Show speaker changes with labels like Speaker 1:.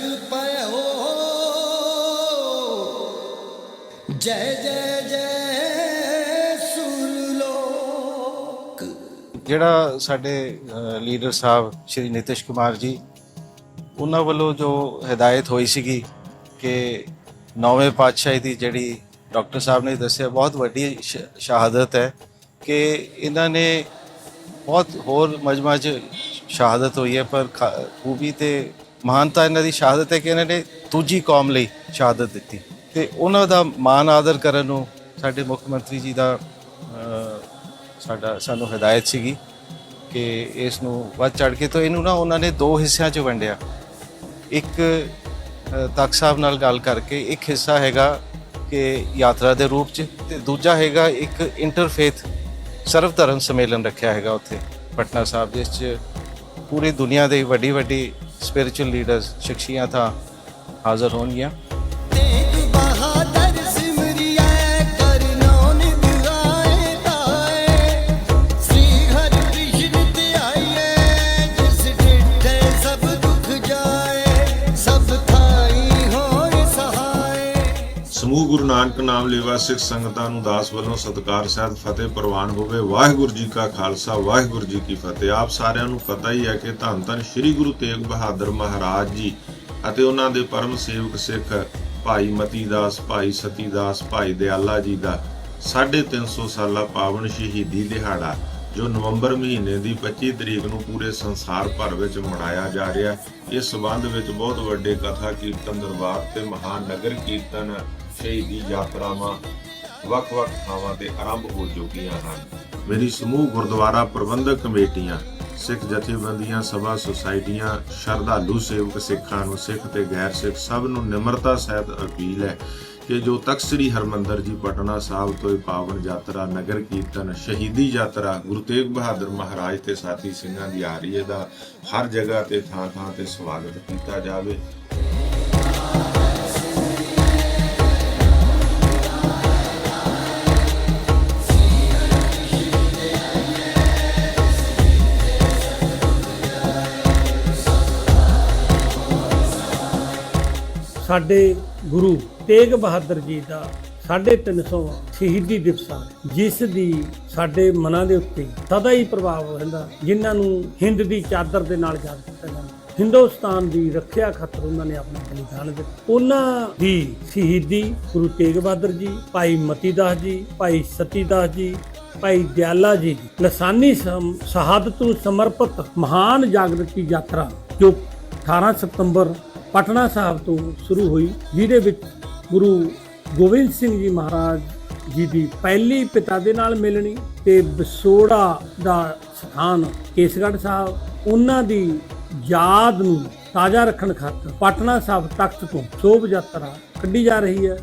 Speaker 1: ਜਗ ਪਇਓ ਜੈ ਜੈ ਜੈ ਸੁਰ
Speaker 2: ਜਿਹੜਾ ਸਾਡੇ ਲੀਡਰ ਸਾਹਿਬ ਸ਼੍ਰੀ ਨਿਤਿਸ਼ ਕੁਮਾਰ ਜੀ, ਉਹਨਾਂ ਵੱਲੋਂ ਜੋ ਹਦਾਇਤ ਹੋਈ ਸੀਗੀ ਕਿ ਨੌਵੇਂ ਪਾਤਸ਼ਾਹੀ ਦੀ ਜਿਹੜੀ ਡਾਕਟਰ ਸਾਹਿਬ ਨੇ ਦੱਸਿਆ, ਬਹੁਤ ਵੱਡੀ ਸ਼- ਸ਼ਹਾਦਤ ਹੈ ਕਿ ਇਹਨਾਂ ਨੇ ਬਹੁਤ ਹੋਰ ਮਜਮਾ 'ਚ ਸ਼ਹਾਦਤ ਹੋਈ ਹੈ, ਪਰ ਖਾ- ਖੂਬੀ ਤੇ ਮਹਾਨਤਾ ਇਹਨਾਂ ਦੀ ਸ਼ਹਾਦਤ ਹੈ ਕਿ ਇਹਨਾਂ ਨੇ ਦੂਜੀ ਕੌਮ ਲਈ ਸ਼ਹਾਦਤ ਦਿੱਤੀ। ਤੇ ਉਹਨਾਂ ਦਾ ਮਾਨ ਆਦਰ ਕਰਨ ਨੂੰ ਸਾਡੇ ਮੁੱਖ ਮੰਤਰੀ ਜੀ ਦਾ ਸਾਡਾ, ਸਾਨੂੰ ਹਦਾਇਤ ਸੀਗੀ ਕਿ ਇਸ ਨੂੰ ਵੱਧ ਚੜ ਕੇ, ਤੋਂ ਇਹਨੂੰ ਨਾ ਉਹਨਾਂ ਨੇ ਦੋ ਹਿੱਸਿਆਂ 'ਚ ਵੰਡਿਆ। ਇੱਕ ਤਖਤ ਸਾਹਿਬ ਨਾਲ ਗੱਲ ਕਰਕੇ, ਇੱਕ ਹਿੱਸਾ ਹੈਗਾ ਕਿ ਯਾਤਰਾ ਦੇ ਰੂਪ 'ਚ ਤੇ ਦੂਜਾ ਹੈਗਾ ਇੱਕ ਇੰਟਰਫੇਥ ਸਰਵ ਧਰਮ ਸੰਮੇਲਨ ਰੱਖਿਆ ਹੈਗਾ ਉੱਥੇ। ਪਟਨਾ ਸਾਹਿਬ, ਜਿਸ 'ਚ ਪੂਰੀ ਦੁਨੀਆ ਦੇ ਵੱਡੀ ਵੱਡੀ ਸਪਿਰਚੁਅਲ ਲੀਡਰਸ ਸ਼ਖਸੀਅਤਾਂ ਹਾਜ਼ਰ ਹੋਣਗੀਆਂ
Speaker 3: ਸਮੂਹ ਗੁਰੂ ਨਾਨਕ ਨਾਮ ਲੇਵਾ ਸਿੱਖ ਸੰਗਤਾਂ ਨੂੰ ਦਾਸ ਵੱਲੋਂ ਸਤਿਕਾਰ, ਸਹਿਤ, ਫਤਿਹ ਪ੍ਰਵਾਨ ਹੋਵੇ। ਵਾਹਿਗੁਰੂ ਜੀ ਕਾ ਖਾਲਸਾ, ਵਾਹਿਗੁਰੂ ਜੀ ਕੀ ਫਤਿਹ। ਆਪ ਸਾਰਿਆਂ ਨੂੰ ਪਤਾ ਹੀ ਹੈ ਕਿ ਧੰਨ ਧੰਨ ਸ੍ਰੀ ਗੁਰੂ ਤੇਗ ਬਹਾਦਰ ਮਹਾਰਾਜ ਜੀ ਅਤੇ ਉਹਨਾਂ ਦੇ ਪਰਮ ਸੇਵਕ ਸਿੱਖ ਭਾਈ ਮਤੀ ਦਾਸ ਭਾਈ ਸਤੀ ਦਾਸ ਭਾਈ ਦਿਆਲਾ ਜੀ ਦਾ 350 ਸਾਲਾ ਪਾਵਨ ਸ਼ਹੀਦੀ ਦਿਹਾੜਾ, ਜੋ ਨਵੰਬਰ ਮਹੀਨੇ ਦੀ 25 ਤਰੀਕ ਨੂੰ ਪੂਰੇ ਸੰਸਾਰ ਭਰ ਵਿੱਚ ਮਨਾਇਆ ਜਾ ਰਿਹਾ ਇਸ ਸਬੰਧ ਵਿੱਚ ਬਹੁਤ ਵੱਡੇ ਕਥਾ ਕੀਰਤਨ ਦਰਬਾਰ ਤੇ ਮਹਾਨ ਨਗਰ ਕੀਰਤਨ ਸ਼ਹੀਦੀ ਯਾਤਰਾਵਾਂ ਵੱਖ-ਵੱਖ ਥਾਵਾਂ ਤੇ ਆਰੰਭ ਹੋ ਚੁੱਕੀਆਂ ਹਨ। ਮੇਰੀ ਸਮੂਹ ਗੁਰਦੁਆਰਾ ਪ੍ਰਬੰਧਕ ਕਮੇਟੀਆਂ, ਸਿੱਖ ਜਥੇਬੰਦੀਆਂ, ਸਭਾ ਸੁਸਾਇਟੀਆਂ, ਸ਼ਰਧਾਲੂ ਸੇਵਕ ਸਿੱਖਾਂ ਨੂੰ ਸਿੱਖ ਤੇ ਗੈਰ ਸਿੱਖ ਸਭ ਨੂੰ ਨਿਮਰਤਾ ਸਹਿਤ ਅਪੀਲ ਹੈ ਕਿ ਜੋ ਤਖਤ ਸ੍ਰੀ ਹਰਮੰਦਰ ਜੀ ਪਟਨਾ ਸਾਹਿਬ ਤੋਂ ਇਹ ਪਾਵਨ ਯਾਤਰਾ, ਨਗਰ ਕੀਰਤਨ, ਸ਼ਹੀਦੀ ਯਾਤਰਾ, ਗੁਰੂ ਤੇਗ ਬਹਾਦਰ ਮਹਾਰਾਜ ਤੇ ਸਾਥੀ ਸਿੰਘਾਂ ਦੀ ਆ ਰਹੀ ਹੈ ਦਾ ਹਰ ਜਗ੍ਹਾ ਤੇ ਥਾਂ ਥਾਂ ਤੇ ਸਵਾਗਤ ਕੀਤਾ ਜਾਵੇ।
Speaker 4: ਸਾਡੇ ਗੁਰੂ ਤੇਗ ਬਹਾਦਰ ਜੀ ਦਾ 350 ਸ਼ਹੀਦੀ ਦਿਵਸ ਆ, ਜਿਸ ਦੀ ਸਾਡੇ ਮਨਾਂ ਦੇ ਉੱਤੇ ਸਦਾ ਹੀ ਪ੍ਰਭਾਵ ਰਹਿੰਦਾ, ਜਿਨ੍ਹਾਂ ਨੂੰ ਹਿੰਦ ਦੀ ਚਾਦਰ ਦੇ ਨਾਲ ਯਾਦ ਕੀਤਾ ਜਾਂਦਾ। ਹਿੰਦੁਸਤਾਨ ਦੀ ਰੱਖਿਆ ਖਾਤਰ ਉਹਨਾਂ ਨੇ ਆਪਣਾ ਬਲੀਦਾਨ ਦਿੱਤਾ। ਉਹਨਾਂ ਦੀ ਸ਼ਹੀਦੀ ਗੁਰੂ ਤੇਗ ਬਹਾਦਰ ਜੀ, ਭਾਈ ਮਤੀ ਦਾਸ ਜੀ, ਭਾਈ ਸਤੀ ਦਾਸ ਜੀ, ਭਾਈ ਦਿਆਲਾ ਜੀ ਦੀ ਲਸਾਨੀ ਸਮ- ਸ਼ਹਾਦਤ ਨੂੰ ਸਮਰਪਿਤ ਮਹਾਨ ਜਾਗਰਤੀ ਯਾਤਰਾ ਜੋ 18 ਸਤੰਬਰ ਪਟਨਾ ਸਾਹਿਬ ਤੋਂ ਸ਼ੁਰੂ ਹੋਈ, ਜਿਹਦੇ ਵਿੱਚ ਗੁਰੂ ਗੋਬਿੰਦ ਸਿੰਘ ਜੀ ਮਹਾਰਾਜ ਜੀ ਦੀ ਪਹਿਲੀ ਪਿਤਾ ਦੇ ਨਾਲ ਮਿਲਣੀ ਤੇ ਵਿਸੋੜਾ ਦਾ ਸਥਾਨ ਕੇਸਗੜ੍ਹ ਸਾਹਿਬ, ਉਹਨਾਂ ਦੀ ਯਾਦ ਨੂੰ ਤਾਜ਼ਾ ਰੱਖਣ ਖਾਤਰ ਪਟਨਾ ਸਾਹਿਬ ਤਖਤ ਤੋਂ ਸ਼ੋਭ ਯਾਤਰਾ ਕੱਢੀ ਜਾ ਰਹੀ ਹੈ।